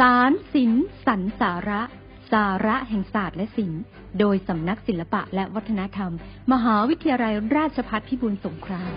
สารศิลป์สรรสาระ สาระแห่งศาสตร์และศิลป์โดยสำนักศิลปะและวัฒนธรรม มหาวิทยาลัยราชภัฏพิบูลสงคราม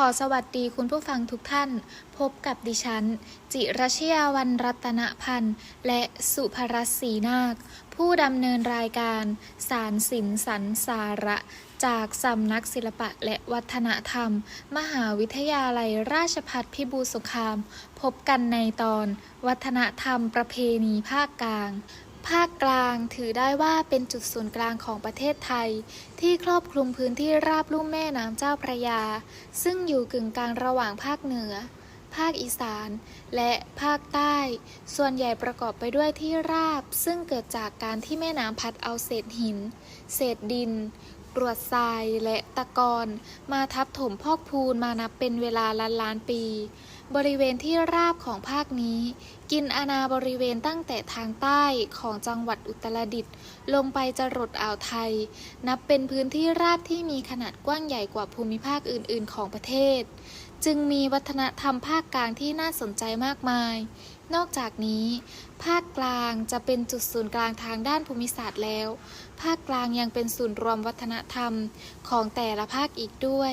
ขอสวัสดีคุณผู้ฟังทุกท่าน พบกับดิฉัน จิรชยาวันรัตนพันธ์ และสุภรัศศรีนาค ผู้ดำเนินรายการ สารสินสันสาระ จากสำนักศิลปะและวัฒนธรรม มหาวิทยาลัยราชภัฏพิบูลสงคราม พบกันในตอน วัฒนธรรมประเพณีภาคกลาง ภาคกลางถือได้ว่าเป็นจุดศูนย์กลางของประเทศไทย ที่ครอบคลุมพื้นที่ราบลุ่มแม่น้ำเจ้าพระยา ซึ่งอยู่กึ่งกลางระหว่างภาคเหนือ ภาคอีสาน และภาคใต้ ส่วนใหญ่ประกอบไปด้วยที่ราบ ซึ่งเกิดจากการที่แม่น้ำพัดเอาเศษหิน เศษดิน กรวดทรายและตะกอนมาทับถมพอกพูนมานับเป็นเวลาล้านล้านปี บริเวณที่ราบของภาคนี้ กินอาณาบริเวณตั้งแต่ทางใต้ของจังหวัดอุตรดิตถ์ลงไปจรดอ่าวไทย นับเป็นพื้นที่ราบที่มีขนาดกว้างใหญ่กว่าภูมิภาคอื่น ๆ ของประเทศ จึงมีวัฒนธรรมภาคกลางที่น่าสนใจมากมาย นอกจากนี้ ภาคกลางจะเป็นจุดศูนย์กลางทางด้านภูมิศาสตร์แล้ว ภาคกลางยังเป็นศูนย์รวมวัฒนธรรมของแต่ละภาคอีกด้วย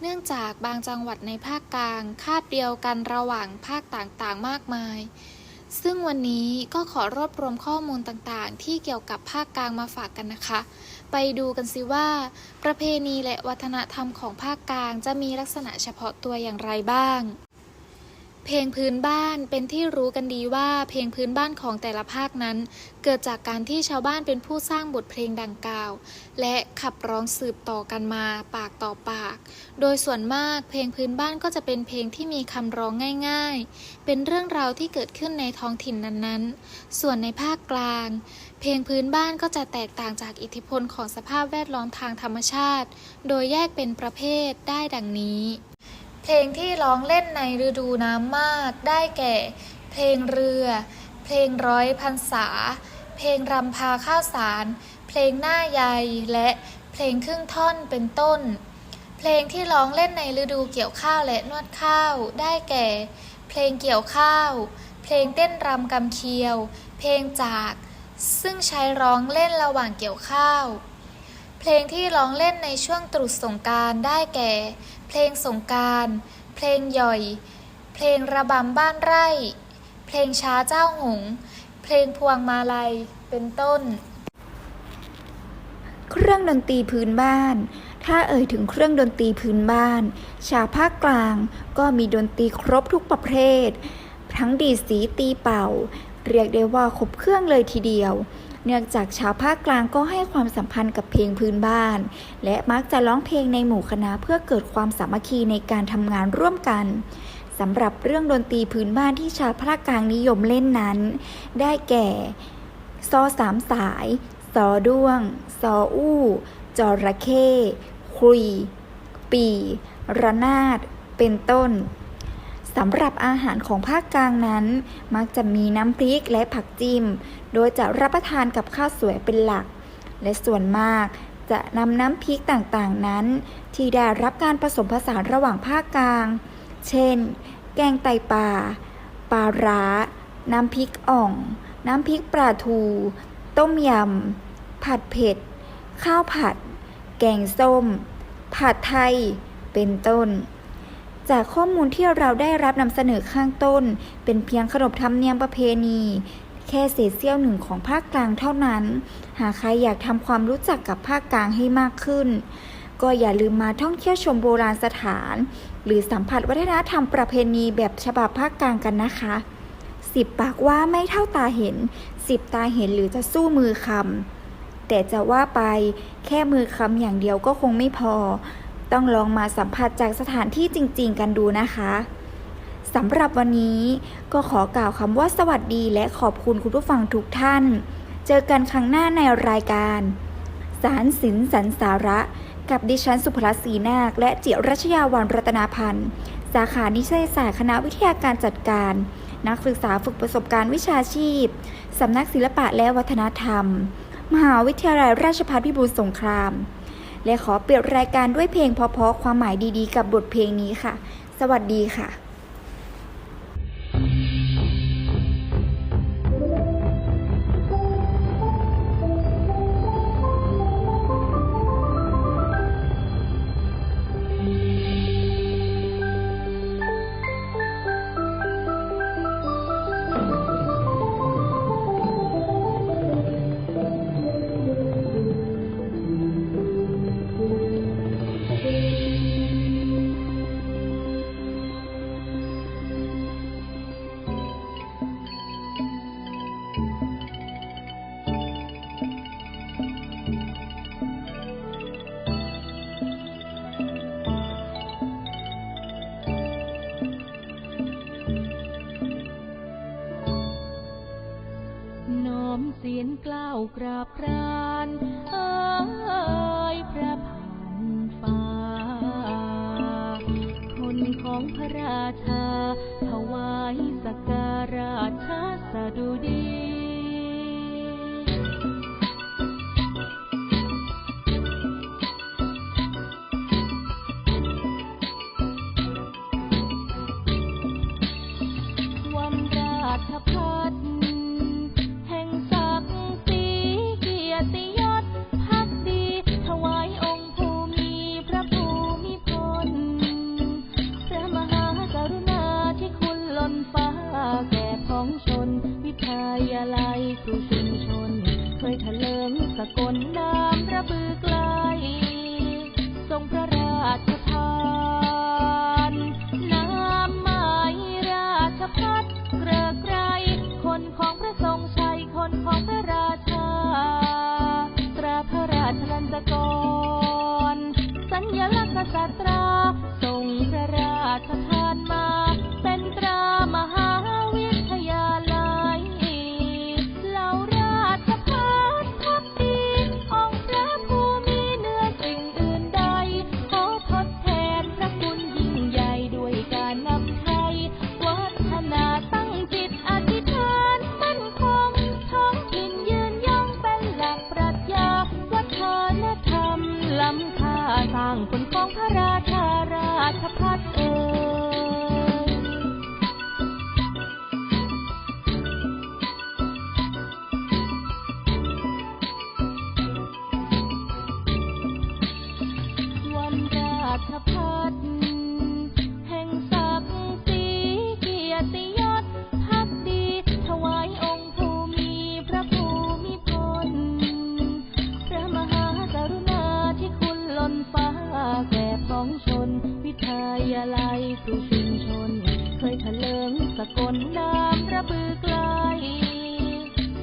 เนื่องจากบางจังหวัดในภาคกลางคาบเดียวกันระหว่างภาคต่างๆ มากมาย ซึ่งวันนี้ก็ขอรวบรวมข้อมูลต่างๆ ที่เกี่ยวกับภาคกลางมาฝากกันนะคะ ไปดูกันสิว่า ประเพณีและวัฒนธรรมของภาคกลางจะมีลักษณะเฉพาะตัวอย่างไรบ้าง เพเพลงพื้นบ้านเป็นที่รู้กันดีว่าเพลงพื้นบ้านของแต่ละภาคนั้น เกิดจากการที่ชาวบ้านเป็นผู้สร้างบทเพลงดังกล่าว และขับร้องสืบต่อกันมาปากต่อปาก โดยส่วนมากเพลงพื้นบ้านก็จะเป็นเพลงที่มีคำร้องง่ายๆ เป็นเรื่องราวที่เกิดขึ้นในท้องถิ่นนั้นๆ ส่วนในภาคกลาง เพลงพื้นบ้านก็จะแตกต่างจากอิทธิพลของสภาพแวดล้อมทางธรรมชาติ โดยแยกเป็นประเภทได้ดังนี้ เพลงที่ร้องเล่นในฤดูน้ำมากได้แก่ เพลงเรือ เพลงร้อยพรรษา เพลงรำพาข้าวสาร เพลงหน้าใยและเพลงครึ่งท่อนเป็นต้น เพลงที่ร้องเล่นในฤดูเกี่ยวข้าวและนวดข้าว ได้แก่ เพลงเกี่ยวข้าว เพลงเต้นรำกำเคียว เพลงจาก ซึ่งใช้ร้องเล่นระหว่างเกี่ยวข้าว เพลงที่ร้องเล่นในช่วงตรุษสงการได้แก่ เพลงสงการ เพลงหย่อย เพลงระบำบ้านไร่ เพลงช้าเจ้าหงส์เพลงพวงมาลัย เป็นต้น เครื่องดนตรีพื้นบ้าน ถ้าเอ่ยถึงเครื่องดนตรีพื้นบ้าน ชาวภาคกลางก็มีดนตรีครบทุกประเภท ทั้งดีสีตีเป่า เรียกได้ว่าครบเครื่องเลยทีเดียว เนื่องจากชาวภาคกลางก็ให้ความสัมพันธ์กับเพลงพื้นบ้าน และมักจะร้องเพลงในหมู่คณะเพื่อเกิดความสามัคคีในการทำงานร่วมกันสำหรับเรื่องดนตรีพื้นบ้านที่ชาวภาคกลางนิยมเล่นนั้น ได้แก่ ซอสามสาย ซอด้วง ซออู้ จระเข้คุย ปี ระนาด เป็นต้น สำหรับอาหารของภาคกลางนั้น มักจะมีน้ำพริกและผักจิ้ม โดยจะรับประทานกับข้าวสวยเป็นหลัก และส่วนมากจะนำน้ำพริกต่างๆนั้น ที่ได้รับการผสมผสานระหว่างภาคกลาง เช่น แกงไตปลาปลาร้า น้ำพริกอ่อง น้ำพริกปลาทู ต้มยำ ผัดเผ็ด ข้าวผัด แกงส้ม ผัดไทย เป็นต้น จากข้อมูลที่เราได้รับนำเสนอข้างต้น เป็นเพียงขนบธรรมเนียมประเพณี แค่เศษเสี้ยวหนึ่งของภาคกลางเท่านั้น หากใครอยากทำความรู้จักกับภาคกลางให้มากขึ้น ก็อย่าลืมมาท่องเที่ยวชมโบราณสถาน หรือสัมผัสวัฒนธรรมประเพณีแบบฉบับภาคกลางกันนะคะสิบปากว่าไม่เท่าตาเห็นสิบตาเห็นหรือจะสู้มือคำแต่จะว่าไปแค่มือคำอย่างเดียวก็คงไม่พอ ต้องลองมาสัมผัสจากสถานที่จริง ๆ กันดูนะคะสำหรับวันนี้ก็ขอกล่าวคำว่าสวัสดีและขอบคุณคุณผู้ฟังทุกท่าน เจอกันครั้งหน้าในรายการ สารสินสันสาระ กับดิฉันสุภรัตน์ศรีนาค และจิรัชยาวันรัตนาพันธ์ สาขานิเทศศาสตร์คณะวิทยาการจัดการ นักศึกษาฝึกประสบการณ์วิชาชีพสำนักศิลปะและวัฒนธรรม มหาวิทยาลัยราชภัฏพิบูลสงคราม และขอเปิดรายการด้วยเพลงเพราะๆความหมายดีๆ กับบทเพลงนี้ค่ะ สวัสดีค่ะ ของพระราชาถวายสักการะชาสดุดี องชน วิทยาลัยครูชุมชน เคยทะเลิงสะกลนามระบือไกล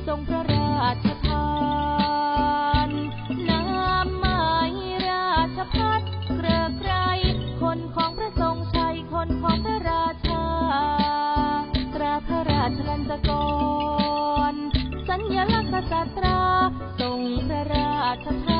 ทรงพระราชทานนามหมายราชพัฒเกริกไกรคนของพระทรงชัย คนของพระราชา ตราพระราชลันจกร สัญลักษณ์กษัตราทรงพระราชทาน